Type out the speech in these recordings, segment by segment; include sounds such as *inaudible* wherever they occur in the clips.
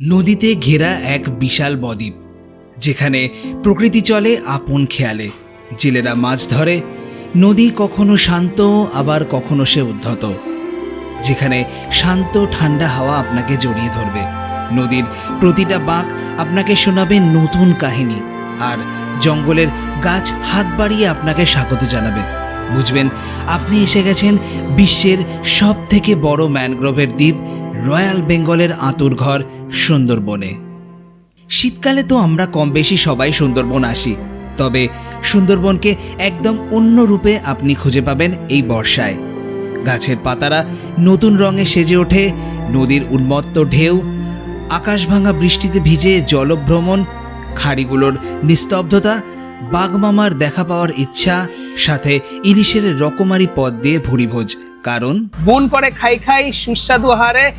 নদীতে ঘেরা এক বিশাল বদ্বীপ, যেখানে প্রকৃতি চলে আপন খেয়ালে। জেলেরা মাছ ধরে, নদী কখনো শান্ত, আবার কখনো সে উদ্ধত। যেখানে শান্ত, ঠান্ডা হাওয়া আপনাকে জড়িয়ে ধরবে। নদীর প্রতিটা বাঁক আপনাকে শোনাবে নতুন কাহিনী, আর জঙ্গলের গাছ হাত বাড়িয়ে আপনাকে স্বাগত জানাবে। বুঝবেন, আপনি এসে গেছেন বিশ্বের সব থেকে বড় ম্যানগ্রোভের দ্বীপ, রয়্যাল বেঙ্গলের আঁতুর ঘর সুন্দরবনে। শীতকালে তো আমরা কম বেশি সবাই সুন্দরবন আসি, তবে সুন্দরবনকে একদম অন্য রূপে আপনি খুঁজে পাবেন এই বর্ষায়। গাছের পাতারা নতুন রঙে সেজে ওঠে, নদীর উন্মত্ত ঢেউ আকাশভাঙা বৃষ্টিতে ভিজে জলভ্রমণ, খাড়িগুলোর নিস্তব্ধতা, বাঘমামার দেখা পাওয়ার ইচ্ছা, সাথে ইলিশের রকমারি পদ দিয়ে ভুরিভোজ। কারণ? মন করে খাই খাই, সুস্বাদু আহারে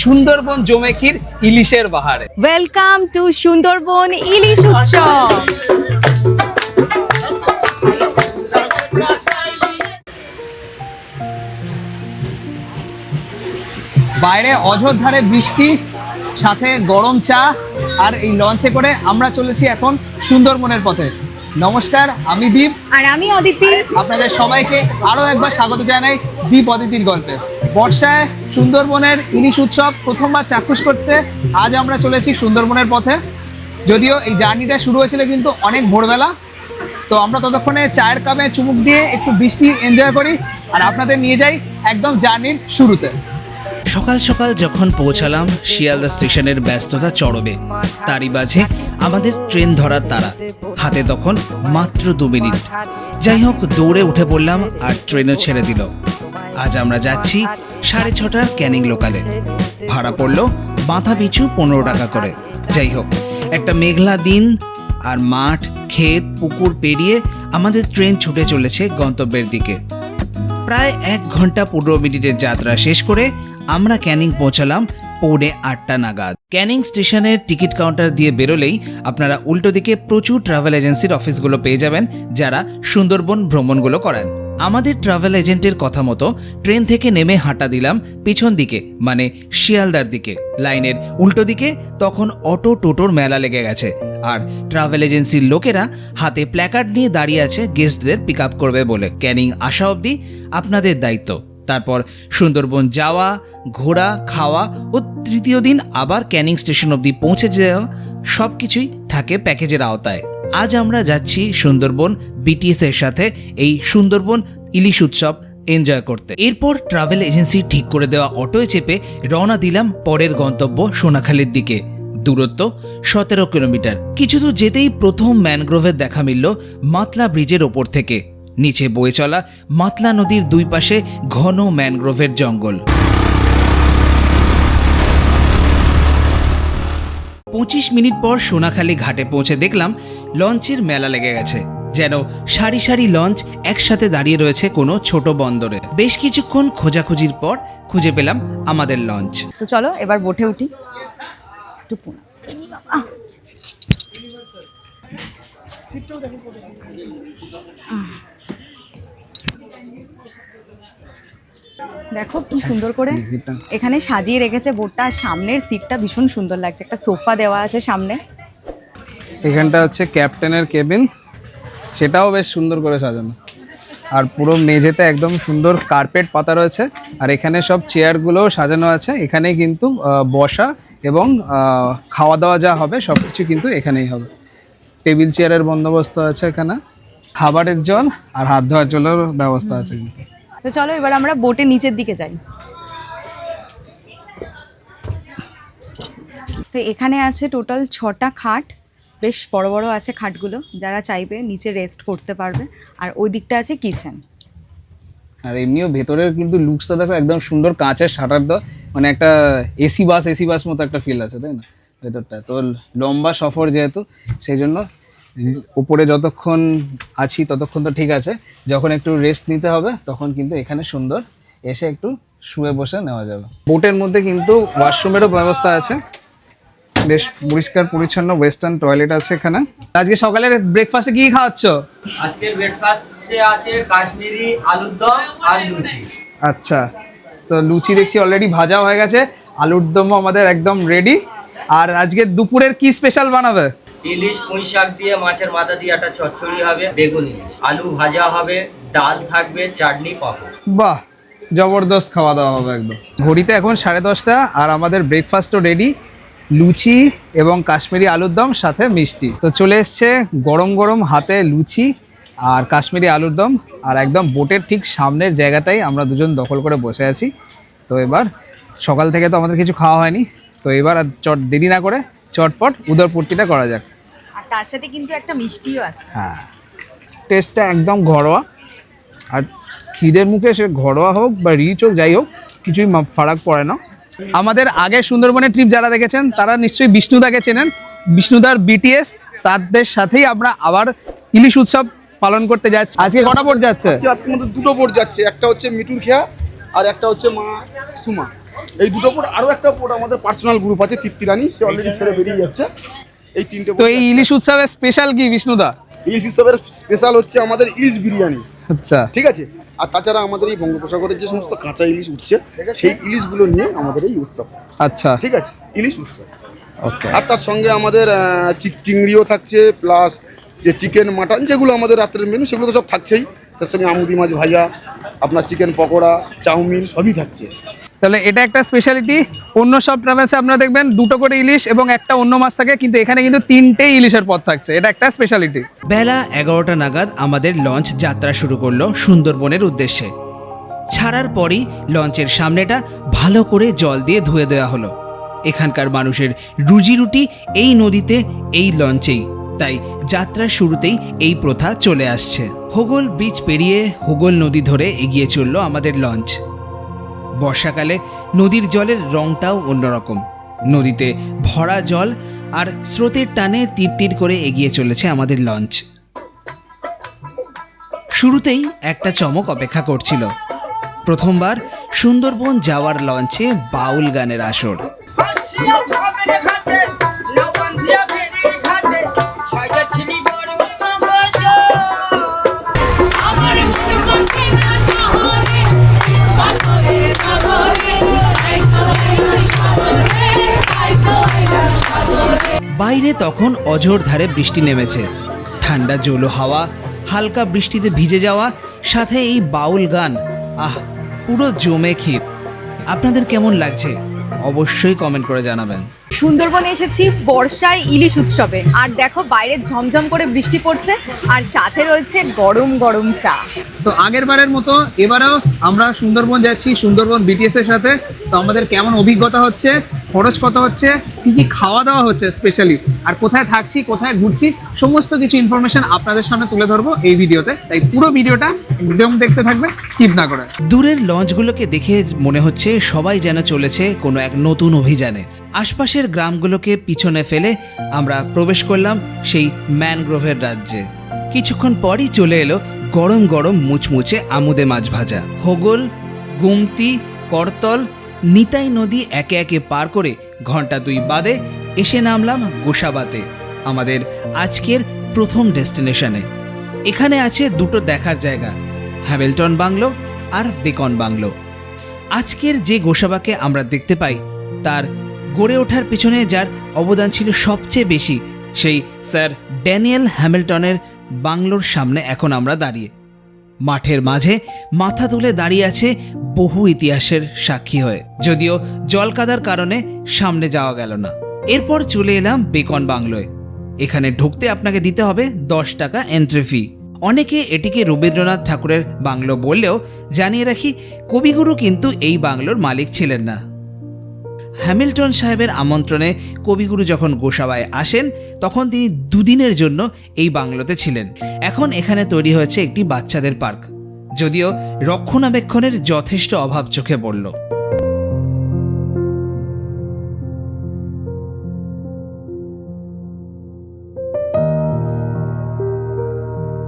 সুন্দরবন জমেখির ইলিশের বাহারে। ওয়েলকাম টু সুন্দরবন ইলিশ উৎসব। বাইরে অযোধ্যারে বৃষ্টি সাথে গরম চা আর এই লঞ্চে করে আমরা চলেছি এখন সুন্দরবনের পথে। নমস্কার আমি দীপ। আর আমি অদিতি। আপনাদের সবাইকে আরও একবার স্বাগত জানাই দীপ অদিতির গল্পে। বর্ষায় সুন্দরবনের ইলিশ উৎসব প্রথমবার চাক্ষুষ করতে আজ আমরা চলেছি সুন্দরবনের পথে। যদিও এই জার্নিটা শুরু হয়েছিল কিন্তু অনেক ভোরবেলা। তো আমরা ততক্ষণে চায়ের কাপে চুমুক দিয়ে একটু বৃষ্টি এনজয় করি আর আপনাদের নিয়ে যাই একদম জার্নির শুরুতে। সকাল সকাল যখন পৌঁছালাম, শিয়ালদা স্টেশনের ব্যস্ততা চড়বে তারই মাঝে আমাদের ট্রেন ধরার তারা হাতে তখন মাত্র দু মিনিট। যাই হোক, দৌড়ে উঠে পড়লাম আর ট্রেনও ছেড়ে দিল। আজ আমরা যাচ্ছি সাড়ে ছটার ক্যানিং লোকালে। ভাড়া পড়ল মাথা পিছু পনেরো টাকা করে। যাই হোক, একটা মেঘলা দিন আর মাঠ, ক্ষেত, পুকুর পেরিয়ে আমাদের ট্রেন ছুটে চলেছে গন্তব্যের দিকে। প্রায় এক ঘণ্টা পনেরো মিনিটের যাত্রা শেষ করে আমরা ক্যানিং পৌঁছালাম পৌনে আটটা নাগাদ। ক্যানিং স্টেশনের টিকিট কাউন্টার দিয়ে বেরোলেই আপনারা উল্টো দিকে প্রচুর ট্রাভেল এজেন্সির অফিসগুলো পেয়ে যাবেন, যারা সুন্দরবন ভ্রমণগুলো করেন। আমাদের ট্রাভেল এজেন্টের কথা মতো ট্রেন থেকে নেমে হাঁটা দিলাম পিছন দিকে মানে শিয়ালদার দিকে। লাইনের উল্টো দিকে তখন অটো টোটোর মেলা লেগে গেছে, আর ট্রাভেল এজেন্সির লোকেরা হাতে প্ল্যাকার্ড নিয়ে দাঁড়িয়ে আছে গেস্টদের পিক আপ করবে বলে। ক্যানিং আসা অবধি আপনাদের দায়িত্ব। তারপর সুন্দরবন যাওয়া, ঘোরা, খাওয়া ও তৃতীয় দিন আবার ক্যানিং স্টেশন অবধি পৌঁছে যাওয়া সব কিছুই থাকে প্যাকেজের আওতায়। আজ আমরা যাচ্ছি সুন্দরবন বিটিএস এর সাথে এই সুন্দরবন ইলিশ উৎসব এনজয় করতে। এরপর ট্রাভেল এজেন্সি ঠিক করে দেওয়া অটোয় চেপে রওনা দিলাম পরের গন্তব্য সোনাখালীর দিকে। দূরত্ব সতেরো কিলোমিটার। কিছু দূর যেতেই প্রথম ম্যানগ্রোভের দেখা মিলল মাতলা ব্রিজের ওপর থেকে। নিচে বয়ে চলা মাতলা নদীর দুই পাশে ঘন ম্যানগ্রোভের জঙ্গল। পঁচিশ মিনিট পর সোনাখালী ঘাটে পৌঁছে দেখলাম লঞ্চের মেলা লেগে গেছে, যেন সারি সারি লঞ্চ একসাথে দাঁড়িয়ে রয়েছে কোনো ছোট বন্দরে। বেশ কিছুক্ষণ খোঁজাখুঁজির পর খুঁজে পেলাম আমাদের লঞ্চ। তো চলো, এবার বোটে উঠি। দেখো কি সুন্দর করে এখানে সাজিয়ে রেখেছে বোটটা আর সামনের সিটটা ভীষণ সুন্দর লাগছে। একটা সোফা দেওয়া আছে সামনে। এখানটা হচ্ছে ক্যাপ্টেনের কেবিন, সেটাও বেশ সুন্দর করে সাজানো। আর পুরো মেঝেতে একদম সুন্দর কার্পেট পাতা রয়েছে, আর এখানে সব চেয়ারগুলোও সাজানো আছে। এখানে কিন্তু বসা এবং খাওয়া দাওয়া যা হবে সব কিছু কিন্তু এখানেই হবে। টেবিল চেয়ারের বন্দোবস্ত আছে এখানে। খাবারের জল আর হাত ধোয়ার জলের ব্যবস্থা আছে কিন্তু। তো চলো এবার আমরা বোটে নিচের দিকে যাই। তো এখানে আছে টোটাল ছটা খাট। বেশ বড় বড় আছে খাটগুলো। যারা চাইবে নিচে রেস্ট করতে পারবে। আর ওই দিকটা আছে কিচেন। আর এমনিও ভেতরের কিন্তু লুকসটা দেখো একদম সুন্দর কাঁচের শাটার দেওয়া। মানে একটা এসি বাস এসি বাস মতো একটা ফিল আছে তাই না? ভেতরটা। তো লম্বা সফর যেহেতু সেই জন্য উপরে যতক্ষণ আছি ততক্ষণ তো ঠিক আছে। যখন একটু রেস্ট নিতে হবে তখন কিন্তু এখানে সুন্দর এসে একটু শুয়ে বসে নেওয়া যাবে। বোটের মধ্যে কিন্তু ওয়াশরুমেরও ব্যবস্থা আছে। বেশ পরিষ্কার পরিচ্ছন্ন ওয়েস্টার্ন টয়লেট আছে এখানে। আজকে সকালের ব্রেকফাস্টে কি খাওয়াচ্ছ? আজকে ব্রেকফাস্টে আছে কাশ্মীরি আলুর দম আর লুচি। আচ্ছা তো লুচি দেখছি অলরেডি ভাজা হয়ে গেছে। আলুর দমও আমাদের একদম রেডি আর আজকে দুপুরের কি স্পেশাল বানাবে? ইলিশ, পুঁই শাক দিয়ে মাছের মাথা দিয়ে একটা চচ্চড়ি হবে, বেগুন ইলিশ। আলু ভাজা হবে, ডাল থাকবে, চাটনি পাপড়। বাহ, জবরদস্ত খাওয়া দাওয়া হবে একদম। ঘড়িতে এখন সাড়ে দশটা আর আমাদের ব্রেকফাস্টও রেডি লুচি এবং কাশ্মীরি আলুর দম, সাথে মিষ্টি। তো চলে এসছে গরম গরম হাতে লুচি আর কাশ্মীরি আলুর দম। আর একদম বোটের ঠিক সামনের জায়গাটাই আমরা দুজন দখল করে বসে আছি। তো এবার সকাল থেকে তো আমাদের কিছু খাওয়া হয়নি। তো এবার আর চট দেরি না করে চটপট উদরপূর্তিটা করা যাক। তার সাথে কিন্তু একটা মিষ্টিও আছে। হ্যাঁ। টেস্টটা একদম ঘরোয়া। আর খিদের মুখে সে ঘরোয়া হোক বা রিচ হোক যাই হোক কিছুই ফারাক পড়ে না। আমাদের আগে সুন্দরবনের ট্রিপ যারা দেখেছেন তারা নিশ্চয়ই বিষ্ণুদাকে চেনেন। বিষ্ণুদার বিটিএস তাদের সাথেই আমরা আবার ইলিশ উৎসব পালন করতে যাচ্ছি। আজকে কটা পর যাচ্ছে? আজকে আজকে আমাদের দুটো বোট যাচ্ছে। একটা হচ্ছে মিটুর খেয়া আর একটা হচ্ছে মা সুমা। এই দুটো বোট আরও একটা বোট আমাদের পার্সোনাল গ্রুপ আছে তৃপ্তি রানী। সে অলরেডি ছেড়ে বেরিয়ে যাচ্ছে। এই তিনটে তো এই ইলিশ উৎসবের স্পেশাল কি বিষ্ণুদা? ইলিশ উৎসবের স্পেশাল হচ্ছে আমাদের ইলিশ বিরিয়ানি। আচ্ছা। ঠিক আছে? আর তাছাড়া আমাদের এই বঙ্গোপসাগরের যে সমস্ত কাঁচা ইলিশ উঠছে সেই ইলিশগুলো নিয়ে আমাদের এই উৎসব। আচ্ছা। ঠিক আছে? ইলিশ উৎসব। ওকে। আর তার সঙ্গে আমাদের চিংড়িও থাকছে প্লাস যে চিকেন মাটন যেগুলো আমাদের রাত্রের মেনু সেগুলো তো সব থাকছেই। তার সঙ্গে আমুদি মাছ ভাজা আপনার চিকেন পকোড়া চাউমিন সবই থাকছে। তাহলে এটা একটা স্পেশালিটি অন্য সব ট্রাভেলসে আপনারা দেখবেন দুটো করে ইলিশ এবং একটা অন্য মাছ থাকে, কিন্তু এখানে কিন্তু তিনটেই ইলিশের পথ থাকছে। এটা একটা স্পেশালিটি বেলা এগারোটা নাগাদ আমাদের লঞ্চ যাত্রা শুরু করল সুন্দরবনের উদ্দেশ্যে। ছাড়ার পরই লঞ্চের সামনেটা ভালো করে জল দিয়ে ধুয়ে দেওয়া হলো। এখানকার মানুষের রুজি রুটি এই নদীতে, এই লঞ্চেই তাই যাত্রার শুরুতেই এই প্রথা চলে আসছে। হোগল ব্রিজ পেরিয়ে হোগল নদী ধরে এগিয়ে চলল আমাদের লঞ্চ বর্ষাকালে নদীর জলের রংটাও অন্যরকম। নদীতে ভরা জল আর স্রোতের টানে তীর তীর করে এগিয়ে চলেছে আমাদের লঞ্চ। শুরুতেই একটা চমক অপেক্ষা করছিল। প্রথমবার সুন্দরবন যাওয়ার লঞ্চে বাউল গানের আসর। বাইরে তখন অঝোর ধারে বৃষ্টি নেমেছে। ঠান্ডা জলো হাওয়া হালকা বৃষ্টিতে ভিজে যাওয়া সাথে এই বাউল গান। আহ পুরো জমে ক্ষীর। আপনাদের কেমন লাগছে? অবশ্যই কমেন্ট করে জানাবেন। সুন্দরবনে এসেছি বর্ষায় ইলিশ উৎসবে। আর দেখো বাইরে ঝমঝম করে বৃষ্টি পড়ছে আর সাথে রয়েছে গরম গরম চা। তো আগের বারের মতো এবারেও আমরা সুন্দরবন যাচ্ছি সুন্দরবন বিটিএস এর সাথে। তো আমাদের কেমন অভিজ্ঞতা হচ্ছে? খরচ কত হচ্ছে? কি কি খাওয়া দাওয়া হচ্ছে স্পেশালি আর কোথায় থাকছি, কোথায় ঘুরছি, সমস্ত কিছু ইনফরমেশন আপনাদের সামনে তুলে ধরবো এই ভিডিওতে। তাই পুরো ভিডিওটা একদম দেখতে থাকবে স্কিপ না করে। দূরের লঞ্চগুলোকে দেখে মনে হচ্ছে সবাই যেন চলেছে কোনো এক নতুন অভিযানে। আশপাশের গ্রামগুলোকে পিছনে ফেলে আমরা প্রবেশ করলাম সেই ম্যানগ্রোভের রাজ্যে। কিছুক্ষণ পরই চলে এলো গরম গরম মুচমুচে আমুদে মাছ ভাজা। হোগল গুমতি, করতল নিতাই নদী একে একে পার করে ঘণ্টা দুই বাদে এসে নামলাম গোসাবাতে, আমাদের আজকের প্রথম ডেস্টিনেশনে। এখানে আছে দুটো দেখার জায়গা, হ্যামিল্টন বাংলো আর বেকন বাংলো। আজকের যে গোসাবাকে আমরা দেখতে পাই, তার গড়ে ওঠার পিছনে যার অবদান ছিল সবচেয়ে বেশি, সেই স্যার ড্যানিয়েল হ্যামিল্টনের বাংলোর সামনে এখন আমরা দাঁড়িয়ে। মাঠের মাঝে মাথা তুলে দাঁড়িয়ে আছে বহু ইতিহাসের সাক্ষী হয়ে। যদিও জলকাদার কারণে সামনে যাওয়া গেল না। এরপর চলে এলাম বেকন বাংলোয়। এখানে ঢুকতে আপনাকে দিতে হবে দশ টাকা এন্ট্রি ফি অনেকে এটিকে রবীন্দ্রনাথ ঠাকুরের বাংলো বললেও জানিয়ে রাখি, কবিগুরু কিন্তু এই বাংলোর মালিক ছিলেন না। হ্যামিল্টন সাহেবের আমন্ত্রণে কবিগুরু যখন গোসাবায় আসেন, তখন তিনি দুদিনের জন্য এই বাংলোতে ছিলেন। এখন এখানে তৈরি হয়েছে একটি বাচ্চাদের পার্ক। যদিও রক্ষণাবেক্ষণের যথেষ্ট অভাব চোখে পড়ল।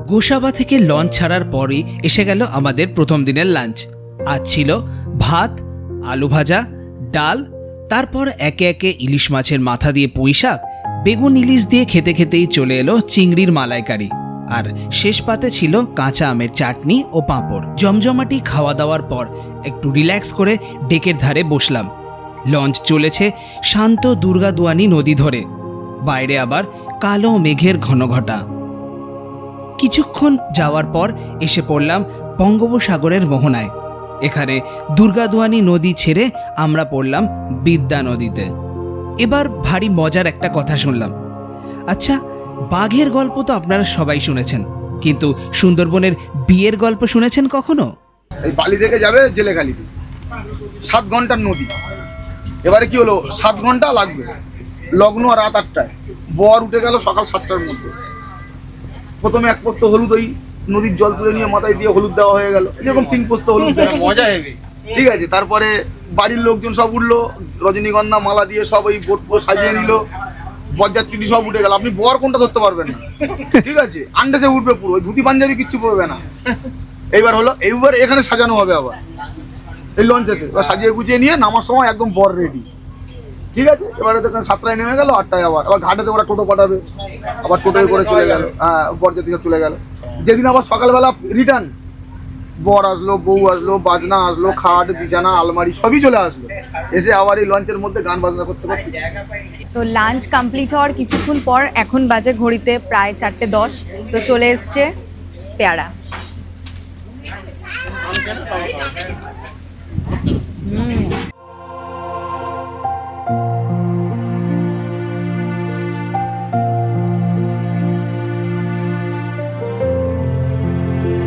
গোসাবা থেকে লঞ্চ ছাড়ার পরই এসে গেল আমাদের প্রথম দিনের লাঞ্চ। আজ ছিল ভাত, আলু ভাজা, ডাল তারপর একে একে ইলিশ মাছের মাথা দিয়ে পুঁই শাক বেগুন ইলিশ দিয়ে খেতে খেতেই চলে এলো চিংড়ির মালাইকারি। আর শেষ পাতে ছিল কাঁচা আমের চাটনি ও পাঁপড়। জমজমাটি খাওয়া দাওয়ার পর একটু রিল্যাক্স করে ডেকের ধারে বসলাম। লঞ্চ চলেছে শান্ত দুর্গাদুয়ানি নদী ধরে। বাইরে আবার কালো মেঘের ঘনঘটা কিছুক্ষণ যাওয়ার পর এসে পড়লাম বঙ্গোপসাগরের মোহনায়। এখানে দুর্গাদুয়ানি নদী ছেড়ে আমরা পড়লাম বিদ্যা নদীতে। এবার ভারী মজার একটা কথা শুনলাম। আচ্ছা বাঘের গল্প তো আপনারা সবাই শুনেছেন, কিন্তু সুন্দরবনের বিয়ের গল্প শুনেছেন কখনো? এই বালি থেকে যাবে জেলেখালিতে। সাত ঘণ্টার নদী। এবারে কি হলো? সাত ঘণ্টা লাগবে। লগ্ন রাত আটটায়। বর উঠে গেল সকাল সাতটার মধ্যে। প্রথমে এক পোস্ত হলুদ ওই নদীর জল তুলে নিয়ে মাথায় দিয়ে হলুদ দেওয়া হয়ে গেল। যেরকম তিন পোস্ত হলুদ দেওয়া। মজা হেবে। ঠিক আছে তারপরে বাড়ির লোকজন সব উঠল রজনীগন্ধা মালা দিয়ে সব ওই বোট সাজিয়ে নিল বরযাত্রী সব উঠে গেল। আপনি বর কোনটা ধরতে পারবেন না। ঠিক আছে আন্ডাসে উঠবে পুরো ওই ধুতি পাঞ্জাবি কিচ্ছু পড়বে না। এইবার হলো এইবার এখানে সাজানো হবে আবার। এই লঞ্চেতে সাজিয়ে গুছিয়ে নিয়ে নামার সময় একদম বর রেডি ঠিক আছে? এবারে তো এখানে সাতটায় নেমে গেল আটটায় আবার। আবার ঘাটেতে ওরা টোটো পাঠাবে। আবার টোটোয় করে চলে গেল। হ্যাঁ বরযাত্রীরা চলে গেল। যেদিন আবার সকালবেলা রিটার্ন বর আসলো বউ আসলো বাজনা আসলো খাট বিছানা আলমারি সবই চলে আসলো। এসে আবার এই লঞ্চের মধ্যে গান বাজনা করতে করতে। তো লাঞ্চ কমপ্লিট হওয়ার কিছুক্ষণ পর এখন বাজে ঘড়িতে প্রায় চারটে দশ। তো চলে এসছে পেয়ারা। হুম।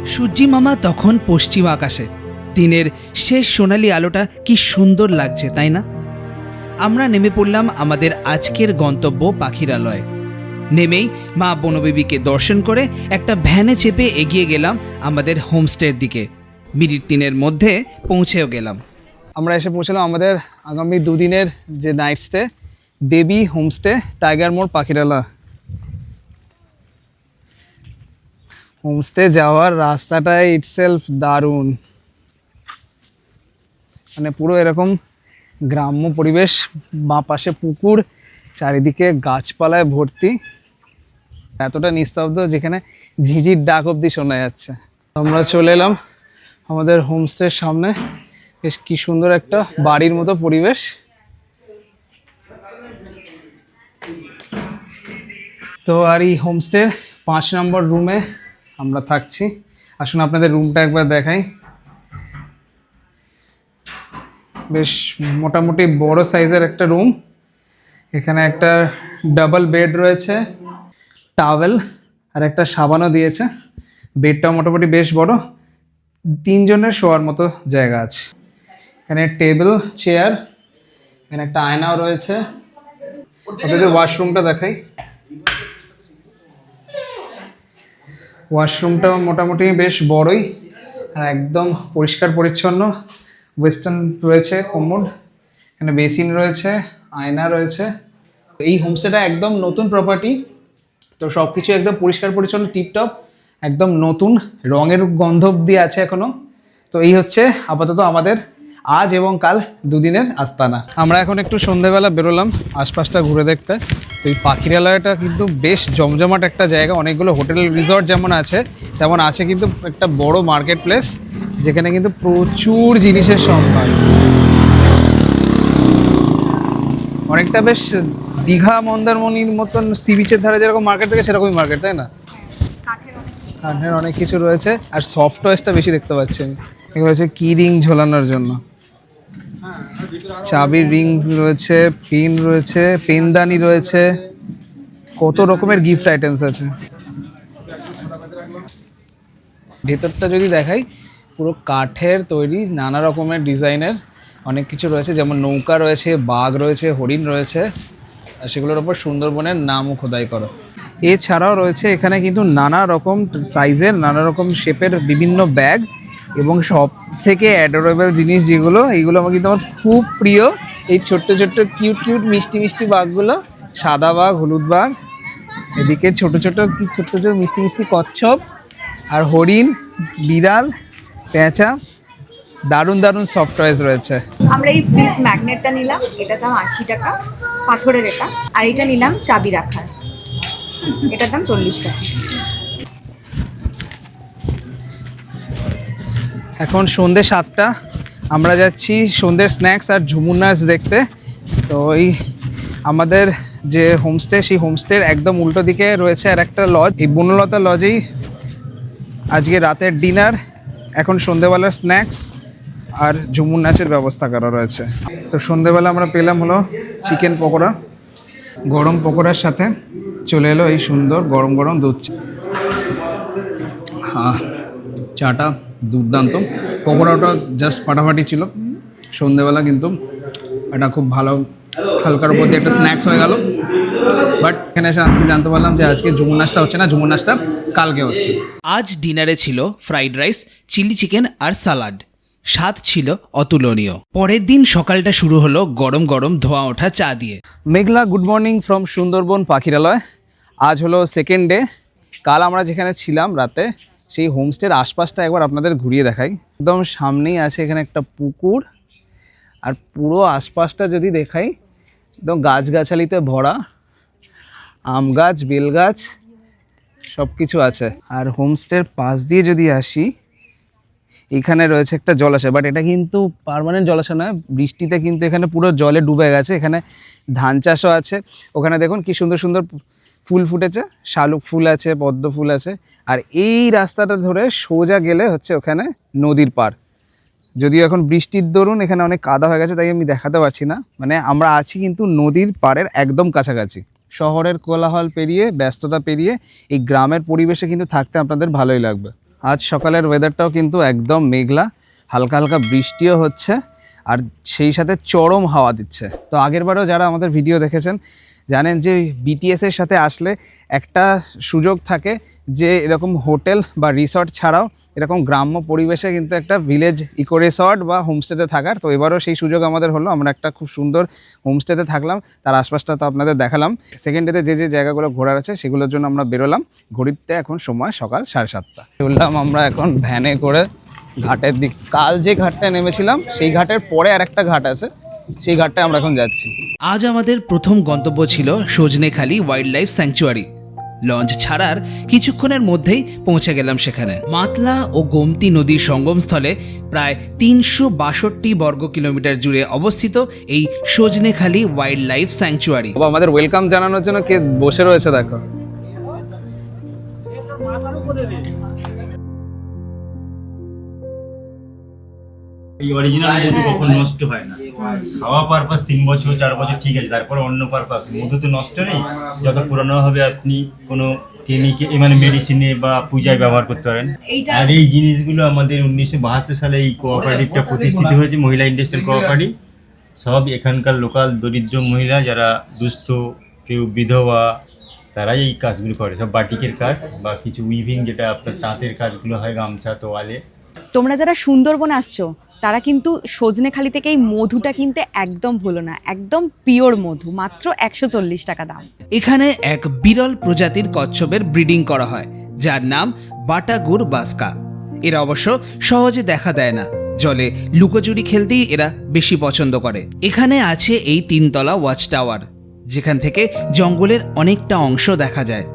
সূর্যি মামা তখন পশ্চিম আকাশে। দিনের শেষ সোনালি আলোটা কি সুন্দর লাগছে, তাই না? আমরা নেমে পড়লাম আমাদের আজকের গন্তব্য পাখিরালয়। নেমেই মা বনবেবীকে দর্শন করে একটা ভ্যানে চেপে এগিয়ে গেলাম আমাদের হোমস্টের দিকে। মিনিট তিনের মধ্যে পৌঁছেও গেলাম। আমরা এসে পৌঁছলাম আমাদের আগামী দুদিনের যে night stay, Devi homestay, tiger মোড় পাখিরালা হোমস্টে যাওয়ার রাস্তাটাই ইটসেলফ দারুণ। মানে পুরো এরকম গ্রাম্য পরিবেশ, বাঁ পাশে পুকুর, চারিদিকে গাছপালায় ভর্তি। এতটা নিস্তব্ধ যেখানে ঝিঝির ডাক অবধি শোনা যাচ্ছে। আমরা চলে এলাম আমাদের হোমস্টের সামনে। বেশ কি সুন্দর একটা বাড়ির মতো পরিবেশ। তো আর এই হোমস্টের পাঁচ নম্বর রুমে আমরা থাকছি। আসুন আপনাদের রুমটা একবার দেখাই। বেশ মোটামুটি বড় সাইজের একটা রুম এখানে একটা ডাবল বেড রয়েছে টাওয়েল আর একটা সাবানও দিয়েছে। বেডটাও মোটামুটি বেশ বড়। তিনজনের শোয়ার মতো জায়গা আছে। এখানে টেবিল চেয়ার এখানে একটা আয়নাও রয়েছে। আপনাদের ওয়াশরুমটা দেখাই। ওয়াশরুমটা মোটামুটি বেশ বড়ই আর একদম পরিষ্কার পরিচ্ছন্ন। ওয়েস্টার্ন রয়েছে কোমোড এখানে বেসিন রয়েছে, আয়না রয়েছে। এই হোমস্টেটা একদম নতুন প্রপার্টি তো সব কিছু একদম পরিষ্কার পরিচ্ছন্ন টিপটপ একদম নতুন, রঙের গন্ধ অব্দি আছে এখনও তো এই হচ্ছে আপাতত আমাদের আজ এবং কাল দুদিনের আস্তানা। আমরা এখন একটু সন্ধেবেলা বেরোলাম আশপাশটা ঘুরে দেখতে। তো এই পাখিরালয়টা কিন্তু বেশ জমজমাট একটা জায়গা। অনেকগুলো হোটেল রিসর্ট যেমন আছে তেমন আছে কিন্তু একটা বড় মার্কেট প্লেস যেখানে কিন্তু প্রচুর জিনিসের সম্ভার। অনেকটা বেশ দীঘা মন্দারমণির মতন সি বিচের ধারে যেরকম মার্কেট থাকে সেরকমই মার্কেট তাই না? কাঠের অনেক কিছু রয়েছে। আর সফট টয়েসটা বেশি দেখতে পাচ্ছি আমি। এগুলো হচ্ছে কি রিং ঝোলানোর জন্য। চাবির রিং রয়েছে, পেন রয়েছে, পেনদানি রয়েছে। কত রকমের গিফট আইটেমস আছে। ভেতরটা যদি দেখাই, পুরো কাঠের তৈরি নানা রকমের ডিজাইনের অনেক কিছু রয়েছে, যেমন নৌকা রয়েছে, বাঘ রয়েছে, হরিণ রয়েছে সেগুলোর ওপর সুন্দরবনের নামও খোদাই করা। এছাড়াও রয়েছে এখানে কিন্তু নানা রকম সাইজের নানা রকম শেপের বিভিন্ন ব্যাগ এবং সব থেকে অ্যাডোরেবল জিনিস যেগুলো, এইগুলো আমার কিন্তু আমার খুব প্রিয়। এই ছোট্ট ছোট্ট কিউট কিউট মিষ্টি মিষ্টি বাঘগুলো, সাদা বাঘ, হলুদ বাঘ, এদিকে ছোট ছোট, কি ছোট্ট, ছোট, মিষ্টি মিষ্টি কচ্ছপ, আর হরিণ, বিড়াল, পেঁচা, দারুণ দারুণ সফট রয়েছে। আমরা এই ফ্রিজ ম্যাগনেটটা নিলাম, এটা দাম আশি টাকা, পাথরের এটা। আর এটা নিলাম চাবি রাখার। এটার দাম চল্লিশ টাকা। এখন সন্ধে সাতটা, আমরা যাচ্ছি সন্ধ্যের স্ন্যাক্স আর ঝুমুর নাচ দেখতে। তো ওই আমাদের যে হোমস্টে সেই হোমস্টের একদম উল্টো দিকে রয়েছে আর একটা লজ এই বনলতা লজেই আজকে রাতের ডিনার এখন সন্ধেবেলার স্ন্যাক্স আর ঝুমুর নাচের ব্যবস্থা করা রয়েছে। তো সন্ধেবেলা আমরা পেলাম হলো চিকেন পকোড়া, গরম পকোড়ার সাথে চলে এলো এই সুন্দর গরম গরম দুধ চা। হ্যাঁ চাটা দুর্দান্ত। পকোড়াটা জাস্ট ফাটাফাটি ছিল। সন্ধেবেলা কিন্তু এটা খুব ভালো হালকার উপর দিয়ে একটা স্ন্যাক্স হয়ে গেল। বাট এখানে এসে আমি জানতে পারলাম যে আজকে ঝুমুর নাচটা হচ্ছে না ঝুমুর নাচটা কালকে হচ্ছে। আজ ডিনারে ছিল ফ্রাইড রাইস চিলি চিকেন আর সালাড স্বাদ ছিল অতুলনীয়। পরের দিন সকালটা শুরু হলো গরম গরম ধোয়া ওঠা চা দিয়ে। মেঘলা good morning from Sundarban Pakhiralay. আজ হলো সেকেন্ড ডে কাল আমরা যেখানে ছিলাম রাতে সেই হোমস্টের আশপাশটা একবার আপনাদের ঘুরিয়ে দেখাই। একদম সামনেই আছে এখানে একটা পুকুর, আর পুরো আশপাশটা যদি দেখাই, একদম গাছগাছালিতে ভরা, আম গাছ, বেল গাছ সব কিছু আছে। আর হোমস্টের পাশ দিয়ে যদি আসি, এখানে রয়েছে একটা জলাশয়, বাট এটা কিন্তু পারমানেন্ট জলাশয় নয়, বৃষ্টিতে কিন্তু এখানে পুরো জলে ডুবে গেছে, এখানে ধান চাষও আছে। ওখানে দেখুন কি সুন্দর সুন্দর ফুল ফুটেছে, শালুক ফুল আছে, পদ্ম ফুল আছে, আর এই রাস্তাটা ধরে সোজা গেলে হচ্ছে ওখানে নদীর পার যদিও এখন বৃষ্টির দরুন এখানে অনেক কাদা হয়ে গেছে, তাই আমি দেখাতে পারছি না। মানে আমরা আছি কিন্তু নদীর পাড়ের একদম কাছাকাছি। শহরের কোলাহল পেরিয়ে, ব্যস্ততা পেরিয়ে, এই গ্রামের পরিবেশে কিন্তু থাকতে আপনাদের ভালোই লাগবে। আজ সকালের ওয়েদারটাও কিন্তু একদম মেঘলা, হালকা হালকা বৃষ্টিও হচ্ছে, আর সেই সাথে চরম হাওয়া দিচ্ছে। তো আগেরবারও যারা আমাদের ভিডিও দেখেছেন জানেন যে বিটিএস এর সাথে আসলে একটা সুযোগ থাকে যে এরকম হোটেল বা রিসর্ট ছাড়াও এরকম গ্রাম্য পরিবেশে কিন্তু একটা ভিলেজ ইকো রিসর্ট বা হোমস্টেতে থাকার। তো এবারও সেই সুযোগ আমাদের হলো। আমরা একটা খুব সুন্দর হোমস্টেতে থাকলাম। তার আশপাশটা তো আপনাদের দেখালাম। সেকেন্ড ডেতে যে যে জায়গাগুলো ঘোরার আছে সেগুলোর জন্য আমরা বেরোলাম। ঘড়িতে এখন সময় সকাল সাড়ে সাতটা। চললাম আমরা এখন ভ্যানে করে ঘাটের দিক। কাল যে ঘাটটা নেমেছিলাম, সেই ঘাটের পরে আর একটা ঘাট আছে। সেই ঘাটটায় আমরা এখন যাচ্ছি। আজ আমাদের প্রথম গন্তব্য ছিল Sajnekhali wildlife sanctuary launch ছাড়ার কিছুক্ষণের মধ্যেই পৌঁছে গেলাম সেখানে। মাতলা ও গোমতী নদীর সঙ্গমস্থলে প্রায় তিনশো বাষট্টি বর্গ কিলোমিটার জুড়ে অবস্থিত এই সজনেখালি ওয়াইল্ড লাইফ স্যাংচুয়ারি বাবা আমাদের ওয়েলকাম জানানোর জন্য কে বসে রয়েছে দেখো। এই অরিজিনাল মধু কখন নষ্ট হয় না। খাওয়া পারপাস তিন বছর চার বছর ঠিক আছে তারপরে অন্য পারপাস মধু তো নষ্ট নেই। যত পুরানো হবে আপনি কোনো কেমিক্যাল মানে মেডিসিনে বা পূজায় ব্যবহার করতে পারেন। আর এই জিনিসগুলো আমাদের উনিশশো বাহাত্তর সালে এই কোঅপারেটিভটা প্রতিষ্ঠিত হয়েছে মহিলা ইন্ডাস্ট্রিয়াল কোঅপারেটিভ সব এখানকার লোকাল দরিদ্র মহিলা যারা দুস্থ কেউ বিধবা তারাই এই কাজগুলো করে। সব বাটিকের কাজ বা কিছু উইভিং যেটা আপনার তাঁতের কাজগুলো হয় গামছা তোয়ালে। তোমরা যারা সুন্দরবন আসছো তারা কিন্তু সজনেখালি থেকে এই মধুটা কিনতে একদম ভুলো না, একদম পিওর মধু, মাত্র একশো চল্লিশ টাকা দাম। এখানে এক বিরল প্রজাতির কচ্ছপের ব্রিডিং করা হয়, যার নাম বাটাগুর বাস্কা। এরা অবশ্য সহজে দেখা দেয় না, জলে লুকোচুরি খেলতেই এরা বেশি পছন্দ করে। এখানে আছে এই তিনতলা ওয়াচ টাওয়ার যেখান থেকে জঙ্গলের অনেকটা অংশ দেখা যায়।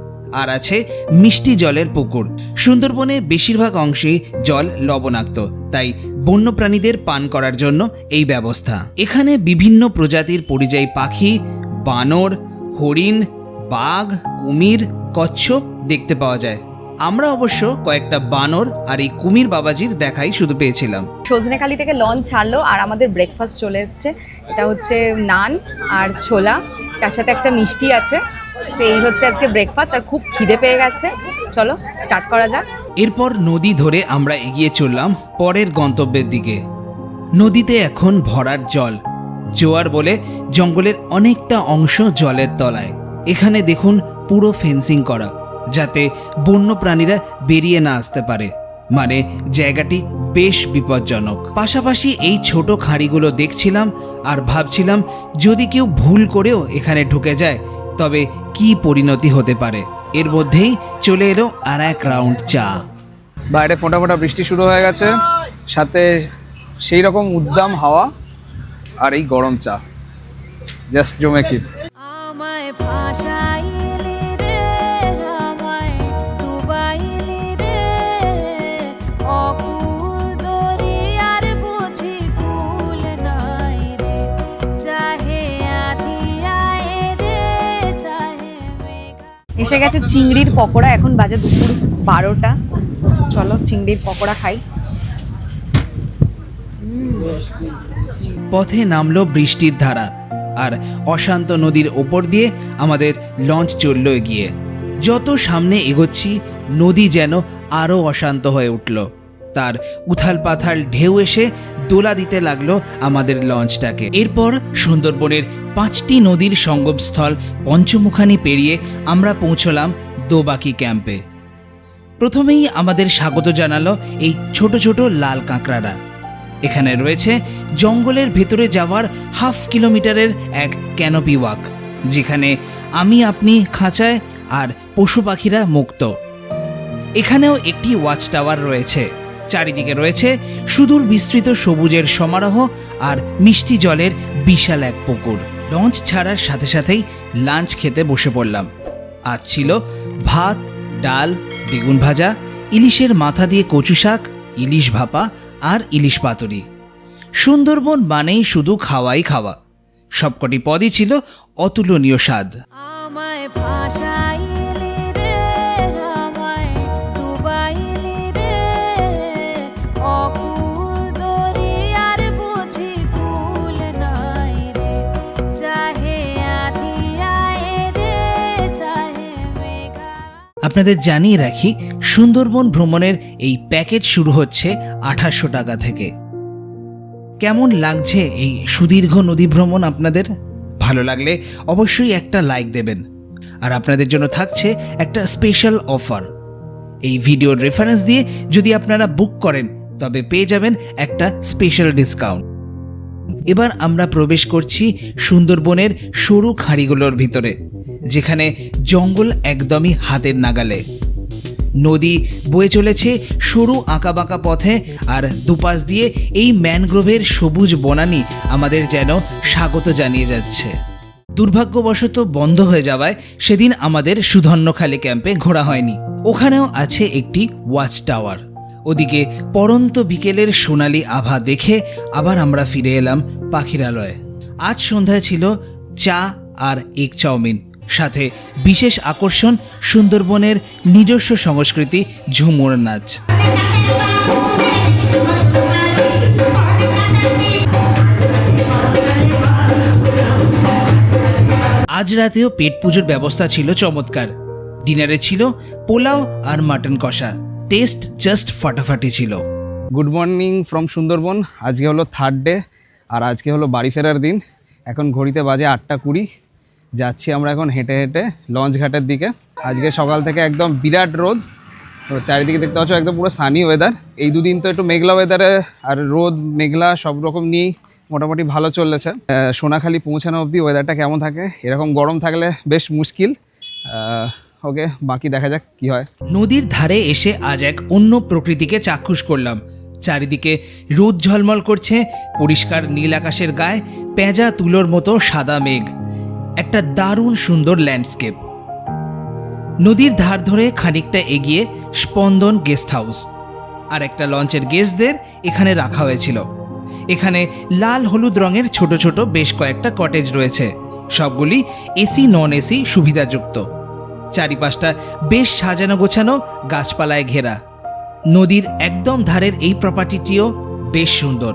আর আছে মিষ্টি জলের পুকুর। সুন্দরবনে বেশিরভাগ অংশেই জল লবণাক্ত, তাই বন্যপ্রাণীদের পান করার জন্য এই ব্যবস্থা। এখানে বিভিন্ন প্রজাতির পরিযায়ী পাখি, বানর, হরিণ, বাঘ, কুমির, কচ্ছপ দেখতে পাওয়া যায়। আমরা অবশ্য কয়েকটা বানর আর এই কুমির বাবাজির দেখাই শুধু পেয়েছিলাম। সজনেখালি থেকে লঞ্চ ছাড়লো আর আমাদের ব্রেকফাস্ট চলে এসছে। এটা হচ্ছে নান আর ছোলা। তার সাথে একটা মিষ্টি আছে। তো এই হচ্ছে আজকে ব্রেকফাস্ট আর খুব খিদে পেয়ে গেছে। চলো স্টার্ট করা যাক। এরপর নদী ধরে আমরা এগিয়ে চললাম পরের গন্তব্যের দিকে। নদীতে এখন ভরার জল। জোয়ার বলে জঙ্গলের অনেকটা অংশ জলের তলায়। এখানে দেখুন পুরো ফেন্সিং করা, যাতে বন্য প্রাণীরা বেরিয়ে না আসতে পারে। মানে জায়গাটি বেশ বিপজ্জনক। পাশাপাশি এই ছোট খাঁড়িগুলো দেখছিলাম আর ভাবছিলাম যদি কেউ ভুল করেও এখানে ঢুকে যায় তবে কি পরিণতি হতে পারে? এর মধ্যেই চলে এলো আর এক রাউন্ড চা। বাইরে ফোঁটা ফোঁটা বৃষ্টি শুরু হয়ে গেছে। সাথে সেই রকম উদ্দাম হাওয়া আর এই গরম চা। জাস্ট জমে ক্ষীর। আমায় ভাসাইলি এসে গেছে চিংড়ির পকোড়া, এখন বাজে দুপুর বারোটা। চলো চিংড়ির পকোড়া খাই। পথে নামলো বৃষ্টির ধারা, আর অশান্ত নদীর ওপর দিয়ে আমাদের লঞ্চ চলল এগিয়ে। যত সামনে এগোচ্ছি, নদী যেন আরও অশান্ত হয়ে উঠল। তার উথাল পাথাল ঢেউ এসে দোলা দিতে লাগল আমাদের লঞ্চটাকে। এরপর সুন্দরবনের পাঁচটি নদীর সঙ্গমস্থল পঞ্চমুখানি পেরিয়ে আমরা পৌঁছলাম দোবাকি ক্যাম্পে। প্রথমেই আমাদের স্বাগত জানালো এই ছোট ছোট লাল কাঁকড়ারা। এখানে রয়েছে জঙ্গলের ভেতরে যাওয়ার হাফ কিলোমিটারের এক ক্যানোপি ওয়াক, যেখানে আমি, আপনি, খাঁচায় আর পশু পাখিরা মুক্ত। এখানেও একটি ওয়াচ টাওয়ার রয়েছে। চারিদিকে রয়েছে সুদূর বিস্তৃত সবুজের সমারোহ আর মিষ্টি জলের বিশাল এক পুকুর। লঞ্চ ছাড়ার সাথে সাথেই লাঞ্চ খেতে বসে পড়লাম। আজ ছিল ভাত, ডাল, বেগুন ভাজা, ইলিশের মাথা দিয়ে কচু শাক, ইলিশ ভাপা আর ইলিশ পাতুরি। সুন্দরবন মানেই শুধু খাওয়াই খাওয়া। সবকটি পদই ছিল অতুলনীয় স্বাদ। আমায় ভাসাইলি আপনাদের জানিয়ে রাখি, সুন্দরবন ভ্রমণের এই প্যাকেজ শুরু হচ্ছে আঠাশশো টাকা থেকে। কেমন লাগছে এই সুদীর্ঘ নদী ভ্রমণ আপনাদের? ভালো লাগলে অবশ্যই একটা লাইক দেবেন। আর আপনাদের জন্য থাকছে একটা স্পেশাল অফার। এই ভিডিওর রেফারেন্স দিয়ে যদি আপনারা বুক করেন, তবে পেয়ে যাবেন একটা স্পেশাল ডিসকাউন্ট এবার আমরা প্রবেশ করছি সুন্দরবনের সরু খাঁড়িগুলোর ভিতরে। যেখানে জঙ্গল একদমই হাতের নাগালে। নদী বয়ে চলেছে সরু আঁকাবাঁকা পথে আর দুপাশ দিয়ে এই ম্যানগ্রোভের সবুজ বনানি আমাদের যেন স্বাগত জানিয়ে যাচ্ছে। দুর্ভাগ্যবশত বন্ধ হয়ে যাওয়ায় সেদিন আমাদের সুধন্যখালী ক্যাম্পে ঘোরা হয়নি। ওখানেও আছে একটি ওয়াচ টাওয়ার ওদিকে পরন্ত বিকেলের সোনালি আভা দেখে আবার আমরা ফিরে এলাম পাখিরালয়ে। আজ সন্ধ্যায় ছিল চা আর এগ চাউমিন। সাথে বিশেষ আকর্ষণ সুন্দরবনের নিজস্ব সংস্কৃতি ঝুমুর নাচ। আজ রাতেও পেট পুজোর ব্যবস্থা ছিল চমৎকার। ডিনারে ছিল পোলাও আর মাটন কষা। টেস্ট জাস্ট ফাটাফাটি ছিল। Good morning from Sundarban. আজকে হলো থার্ড ডে আর আজকে হলো বাড়ি ফেরার দিন। এখন ঘড়িতে বাজে আটটা কুড়ি। যাচ্ছি আমরা এখন হেঁটে হেঁটে লঞ্চ ঘাটের দিকে। আজকে সকাল থেকে একদম বিরাট রোদ। তো চারিদিকে দেখতে পাচ্ছ একদম পুরো সানি ওয়েদার এই দুদিন তো একটু মেঘলা ওয়েদারে আর রোদ, মেঘলা সব রকম নিয়েই মোটামুটি ভালো চলেছে। সোনাখালি পৌঁছানো অবধি ওয়েদারটা কেমন থাকে? এরকম গরম থাকলে বেশ মুশকিল। ওকে বাকি দেখা যাক কি হয়। নদীর ধারে এসে আজ এক অন্য প্রকৃতিকে চাক্ষুষ করলাম। চারিদিকে রোদ ঝলমল করছে, পরিষ্কার নীল আকাশের গায়ে, পেঁজা তুলোর মতো সাদা মেঘ। একটা দারুণ সুন্দর ল্যান্ডস্কেপ। নদীর ধার ধরে খানিকটা এগিয়ে স্পন্দন গেস্ট হাউস আর একটা লঞ্চের গেস্টদের এখানে রাখা হয়েছিল। এখানে লাল হলুদ রঙের ছোট ছোট বেশ কয়েকটা কটেজ রয়েছে। সবগুলি এসি, নন এসি সুবিধাযুক্ত। চারিপাশটা বেশ সাজানো গোছানো, গাছপালায় ঘেরা। নদীর একদম ধারের এই প্রপার্টিটিও বেশ সুন্দর।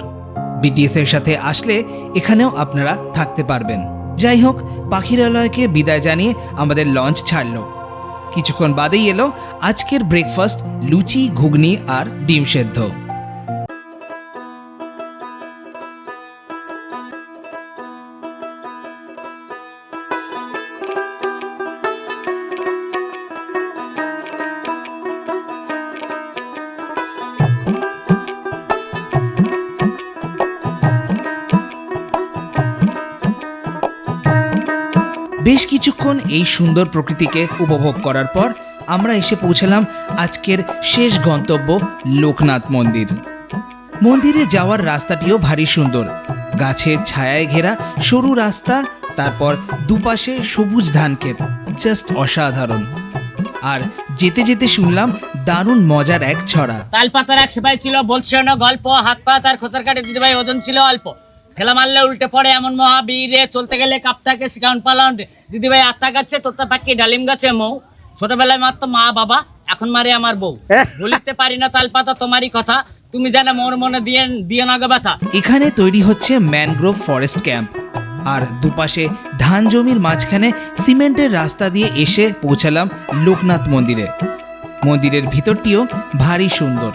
বিটিএস এর সাথে আসলে এখানেও আপনারা থাকতে পারবেন। যাই হোক, পাখিরালয়কে বিদায় জানিয়ে আমাদের লঞ্চ ছাড়লো। কিছুক্ষণ বাদেই এলো আজকের ব্রেকফাস্ট লুচি, ঘুগনি আর ডিম সেদ্ধ। বেশ কিছুক্ষণ এই সুন্দর প্রকৃতিকে উপভোগ করার পর আমরা এসে পৌঁছালাম আজকের শেষ গন্তব্য লোকনাথ মন্দির। মন্দিরে যাওয়ার রাস্তাটিও ভারী সুন্দর। গাছের ছায়ায় ঘেরা সরু রাস্তা, তারপর দুপাশে সবুজ ধান ক্ষেত জাস্ট অসাধারণ। আর যেতে যেতে শুনলাম দারুণ মজার এক ছড়া। তালপাতার এক সেপাই ছিল, বলছিল না গল্প হাত পা তার খোঁচার কাটে দিদিভাই, ওজন ছিল অল্প। ঠেলা মারলে উল্টে পড়ে এমন মহাবীরে। চলতে গেলে কাপ থাকে সিকাউন্ট পালাউন্ড দিদিভাই আত্মা গাছে তোতা পাখি ডালিম গাছে মৌ। ছোটবেলায় মারতো মা বাবা এখন মারে আমার বউ। বলিতে পারি না তালপাতা তোমারই কথা। তুমি জানো মোর মনে দিয়ে দিয়ে না ব্যথা। এখানে তৈরি হচ্ছে ম্যানগ্রোভ ফরেস্ট ক্যাম্প। আর দুপাশে ধান জমির মাঝখানে সিমেন্টের রাস্তা দিয়ে এসে পৌঁছালাম লোকনাথ মন্দিরে। মন্দিরের ভিতরটিও ভারী সুন্দর।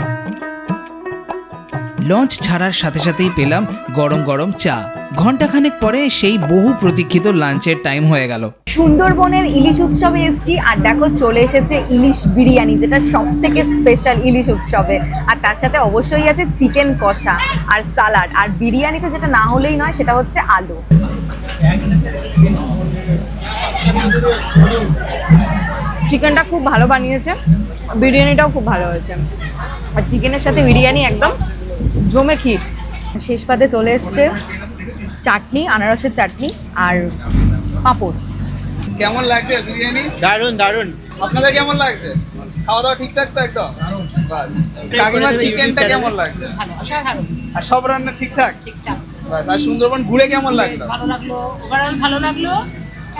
লঞ্চ ছাড়ার সাথে সাথেই পেলাম গরম গরম চা। ঘন্টাখানেক পরে সেই বহু প্রতীক্ষিত লাঞ্চের টাইম হয়ে গেল। সুন্দরবনের ইলিশ উৎসবে এসেছি আর দেখো চলে এসেছে ইলিশ বিরিয়ানি, যেটা সব থেকে স্পেশাল ইলিশ উৎসবে। আর তার সাথে অবশ্যই আছে চিকেন কষা আর সালাড আর বিরিয়ানিতে যেটা না হলেই নয়, সেটা হচ্ছে আলু। চিকেনটা খুব ভালো বানিয়েছে। বিরিয়ানিটাও খুব ভালো হয়েছে। আর চিকেনের সাথে বিরিয়ানি একদম জমে ক্ষীর। শেষ পাতে চলে এসছে চাটনি আনারসের চাটনি আর পাঁপড়। কেমন লাগছে বিরিয়ানি? দারুণ দারুণ আপনাদের কেমন লাগছে? খাওয়া দাওয়া ঠিকঠাক তো একদম। কাকিমার চিকেনটা কেমন লাগছে? আর সব রান্না ঠিকঠাক? বাস। আর সুন্দরবন ঘুরে কেমন লাগল? ভালো লাগল ওভারঅল ভালো লাগল। *laughs*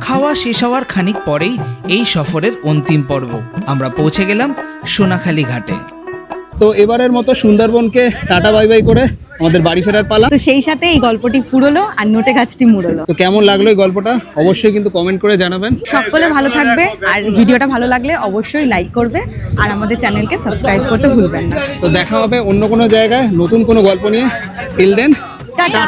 খাওয়া শেষ হওয়ার খানিক পরেই এই সফরের অন্তিম পর্ব। আমরা পৌঁছে গেলাম সোনাখালী ঘাটে। তো এবারের মতো সুন্দরবনকে টাটা বাই বাই করে আমাদের বাড়ি ফেরার পালা। তো সেই সাথে এই গল্পটি ফুরলো আর নোটে গাছটি মুড়লো। তো কেমন লাগল এই গল্পটা? অবশ্যই কিন্তু কমেন্ট করে জানাবেন। সকলে ভালো থাকবে আর ভিডিওটা ভালো লাগলে অবশ্যই লাইক করবে আর আমাদের চ্যানেলকে সাবস্ক্রাইব করতে ভুলবেন না। তো দেখা হবে অন্য কোনো জায়গায় নতুন কোনো গল্প নিয়ে। Till then tata.